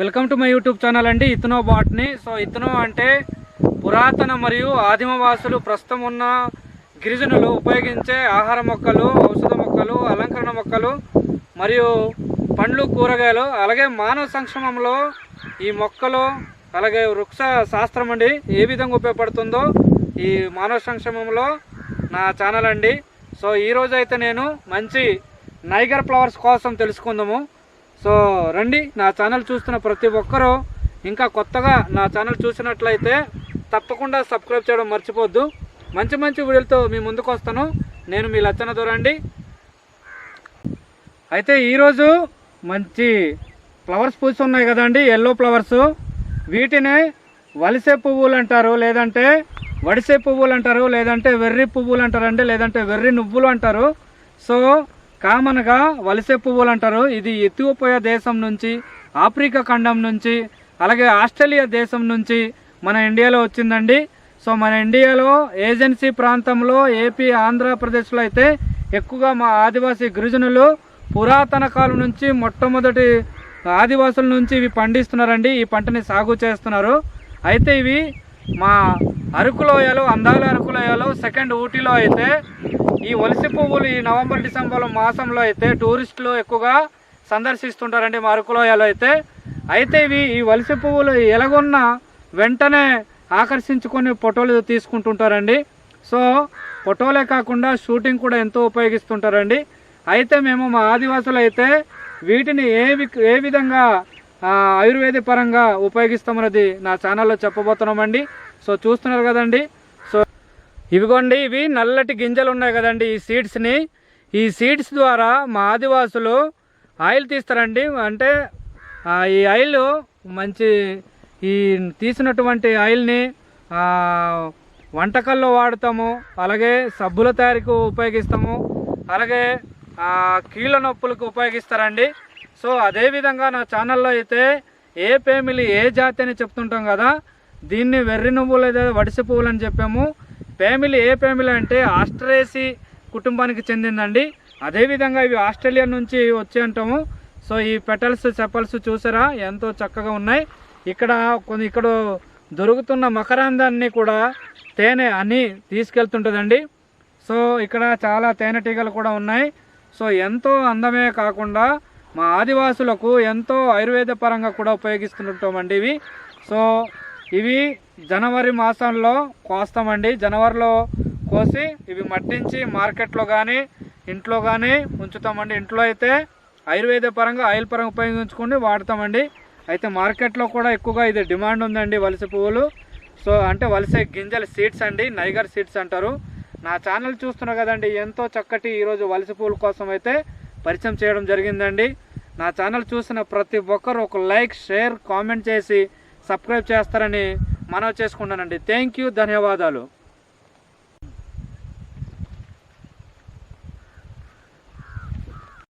Welcome to my YouTube channel అండి. ఇతనో botany. So ఇతనో అంటే పురాతన మరియు ఆదిమవాసులు ప్రస్తుతం ఉన్న గిరిజనులు ఉపయోగించే ఆహార మొక్కలు ఔషధ మొక్కలు అలంకరణ మొక్కలు మరియు పండ్లు కూరగాయలు. అలాగే మానవ సంక్షేమంలో ఈ మొక్కలు అలాగే వృక్ష శాస్త్రం అండి ఏ విధంగా ఉపయోగపడుతుందో ఈ మానవ సంక్షేమంలో నా ఛానల్ అండి. సో ఈరోజైతే నేను మంచి నైగర్ ఫ్లవర్స్ కోసం తెలుసుకుందాము. సో రండి నా ఛానల్ చూస్తున్న ప్రతి ఒక్కరూ ఇంకా కొత్తగా నా ఛానల్ చూసినట్లయితే తప్పకుండా సబ్స్క్రైబ్ చేయడం మర్చిపోద్దు. మంచి మంచి వీడియోలతో మీ ముందుకు వస్తాను. నేను మీ లచ్చన దూరండి. అయితే ఈరోజు మంచి ఫ్లవర్స్ పూసి ఉన్నాయి కదండి ఎల్లో ఫ్లవర్స్ వీటిని వలిసే పువ్వులు అంటారు లేదంటే వడిసే పువ్వులు అంటారు లేదంటే వెర్రి పువ్వులు అంటారండి లేదంటే వెర్రి నువ్వులు అంటారు. సో కామన్గా వలసే పువ్వులు అంటారు ఇది ఎథియోపియా దేశం నుంచి ఆఫ్రికా ఖండం నుంచి అలాగే ఆస్ట్రేలియా దేశం నుంచి మన ఇండియాలో వచ్చిందండి. సో మన ఇండియాలో ఏజెన్సీ ప్రాంతంలో ఏపీ ఆంధ్రప్రదేశ్లో అయితే ఎక్కువగా మా ఆదివాసీ గిరిజనులు పురాతన కాలం నుంచి మొట్టమొదటి ఆదివాసుల నుంచి ఇవి పండిస్తున్నారండి. ఈ పంటని సాగు చేస్తున్నారు. అయితే ఇవి మా అరకులోయలో అందాల అరకులోయలో సెకండ్ ఊటీలో అయితే ఈ ఒలిసి పువ్వులు ఈ నవంబర్ డిసెంబర్ మాసంలో అయితే టూరిస్టులు ఎక్కువగా సందర్శిస్తుంటారండి మా అరకులోయలో అయితే. అయితే ఇవి ఈ వలస పువ్వులు ఎలాగొన్న వెంటనే ఆకర్షించుకొని ఫోటోలు తీసుకుంటుంటారండి. సో ఫోటోలే కాకుండా షూటింగ్ కూడా ఎంతో ఉపయోగిస్తుంటారండి. అయితే మేము మా ఆదివాసులు అయితే వీటిని ఏ ఏ విధంగా ఆయుర్వేద పరంగా ఉపయోగిస్తామన్నది నా ఛానల్లో చెప్పబోతున్నామండి. సో చూస్తున్నారు కదండి. ఇవిగోండి ఇవి నల్లటి గింజలు ఉన్నాయి కదండి ఈ సీడ్స్ని. ఈ సీడ్స్ ద్వారా మా ఆదివాసులు ఆయిల్ తీస్తారండి. అంటే ఈ ఆయిల్ మంచి ఈ తీసినటువంటి ఆయిల్ని వంటకాల్లో వాడతాము. అలాగే సబ్బుల తయారీకి ఉపయోగిస్తాము. అలాగే కీళ్ళ నొప్పులకు ఉపయోగిస్తారండి. సో అదేవిధంగా నా ఛానల్లో అయితే ఏ పేమిలి ఏ జాతి అని చెప్తుంటాం కదా దీన్ని వెర్రి నువ్వులు లేదా వడిసె పువ్వులు అని చెప్పాము. ఫ్యామిలీ ఏ ఫ్యామిలీ అంటే ఆస్ట్రేసి కుటుంబానికి చెందిందండి. అదేవిధంగా ఇవి ఆస్ట్రేలియా నుంచి వచ్చి అంటాము. సో ఈ పెటల్స్ చెప్పల్స్ చూసారా? ఎంతో చక్కగా ఉన్నాయి. ఇక్కడ కొన్ని ఇక్కడ దొరుకుతున్న మకరందాన్ని కూడా తేనె అని తీసుకెళ్తుంటుందండి. సో ఇక్కడ చాలా తేనెటీగలు కూడా ఉన్నాయి. సో ఎంతో అందమే కాకుండా మా ఆదివాసులకు ఎంతో ఆయుర్వేద పరంగా కూడా ఉపయోగిస్తుంటామండి ఇవి. సో ఇవి జనవరి మాసంలో కోస్తామండి. జనవరిలో కోసి ఇవి మట్టించి మార్కెట్లో కానీ ఇంట్లో కానీ ఉంచుతామండి ఇంట్లో అయితే ఆయుర్వేద పరంగా ఆయిల్ పరంగా ఉపయోగించుకొని వాడతామండి. అయితే మార్కెట్లో కూడా ఎక్కువగా ఇది డిమాండ్ ఉందండి వలస పువ్వులు. సో అంటే వలస గింజల సీడ్స్ అండి నైగర్ సీడ్స్ అంటారు. నా ఛానల్ చూస్తున్నారు కదండి ఎంతో చక్కటి ఈరోజు వలస పువ్వుల కోసం అయితే పరిచయం చేయడం జరిగిందండి. నా ఛానల్ చూసిన ప్రతి ఒక్కరు ఒక లైక్ షేర్ కామెంట్ చేసి సబ్స్క్రైబ్ చేస్తారని మనవి చేసుకుంటానండి థ్యాంక్ యూ ధన్యవాదాలు.